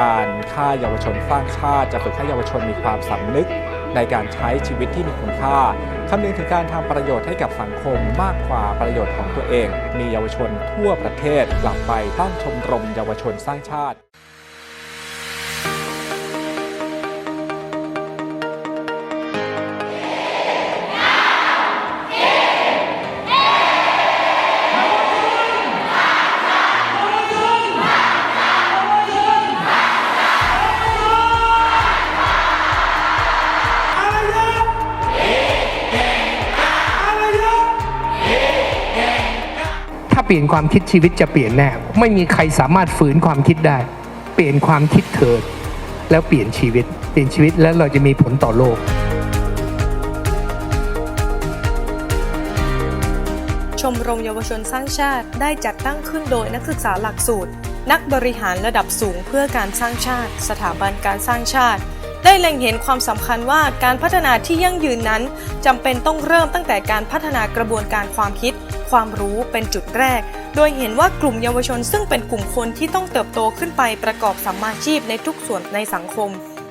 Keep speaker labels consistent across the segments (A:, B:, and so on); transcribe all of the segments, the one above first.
A: การค่าเยาวชนสร้างชาติ จะฝึกให้เยาวชนมีความสำนึก ในการใช้ชีวิตที่มีคุณค่าคำนึงถึงการทำประโยชน์ให้กับสังคมมากกว่าประโยชน์ของตัวเอง มีเยาวชนทั่วประเทศกลับไปตั้งชมรมเยาวชนสร้างชาติ
B: ลี่ยนความคิดชีวิตจะเปลี่ยนแน่ ไม่มีใครสามารถฝืนความคิดได้ เปลี่ยนความคิดเถิด แล้วเปลี่ยนชีวิต เปลี่ยนชีวิตแล้วเราจะมีผลต่อโลก
C: ชมรมเยาวชนสร้างชาติได้จัดตั้งขึ้นโดยนักศึกษาหลักสูตร นักบริหารระดับสูงเพื่อการสร้างชาติ สถาบันการสร้างชาติ ได้เล็งเห็นความสำคัญว่าการพัฒนาที่ยั่งยืนนั้นจำเป็นต้องเริ่มตั้งแต่การพัฒนากระบวนการความคิด ความรู้เป็นจุดแรก โดยเห็นว่ากลุ่มเยาวชนซึ่งเป็นกลุ่มคนที่ต้องเติบโตขึ้นไปประกอบสัมมาชีพในทุกส่วนในสังคม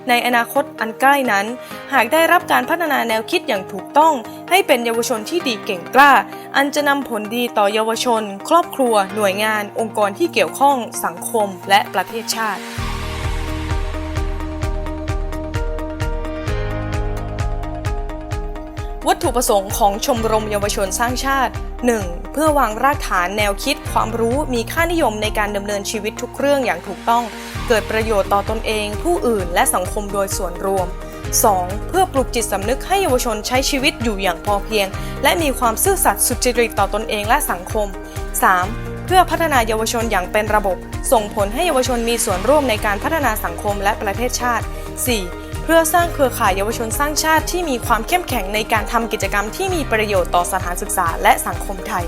C: ในอนาคตอันใกล้นั้น หากได้รับการพัฒนาแนวคิดอย่างถูกต้อง ให้เป็นเยาวชนที่ดีเก่งกล้า อันจะนำผลดีต่อเยาวชน ครอบครัว หน่วยงาน องค์กรที่เกี่ยวข้อง สังคม และประเทศชาติ วัตถุประสงค์ของชมรมเยาวชนสร้างชาติ 1. เพื่อวางรากฐานแนวคิดความรู้มีค่านิยมในการดำเนินชีวิตทุกเรื่องอย่างถูกต้อง เกิดประโยชน์ต่อตนเอง ผู้อื่นและสังคมโดยส่วนรวม 2. เพื่อปลุกจิตสำนึกให้เยาวชนใช้ชีวิตอยู่อย่างพอเพียง และมีความซื่อสัตย์สุจริตต่อตนเองและสังคม 3. เพื่อพัฒนาเยาวชนอย่างเป็นระบบ ส่งผลให้เยาวชนมีส่วนร่วมในการพัฒนาสังคมและประเทศชาติ 4. เพื่อสร้างเครือข่ายเยาวชนสร้างชาติที่มีความเข้มแข็งในการทำกิจกรรมที่มีประโยชน์ต่อสถานศึกษาและสังคมไทย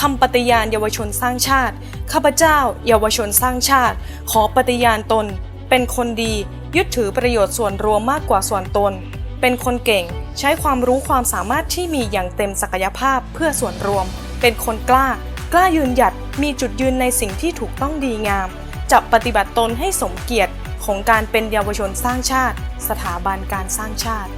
C: คำปฏิญาณเยาวชนสร้างชาติ ข้าพเจ้า เยาวชนสร้างชาติ ขอปฏิญาณตน เป็นคนดี ยึดถือประโยชน์ส่วนรวมมากกว่าส่วนตน เป็นคนเก่ง ใช้ความรู้ความสามารถที่มีอย่างเต็มศักยภาพเพื่อส่วนรวม เป็นคนกล้า กล้ายืนหยัดมีจุดยืนในสิ่งที่ถูกต้องดีงามจะปฏิบัติตนให้สมเกียรติของการเป็นเยาวชนสร้างชาติ สถาบันการสร้างชาติ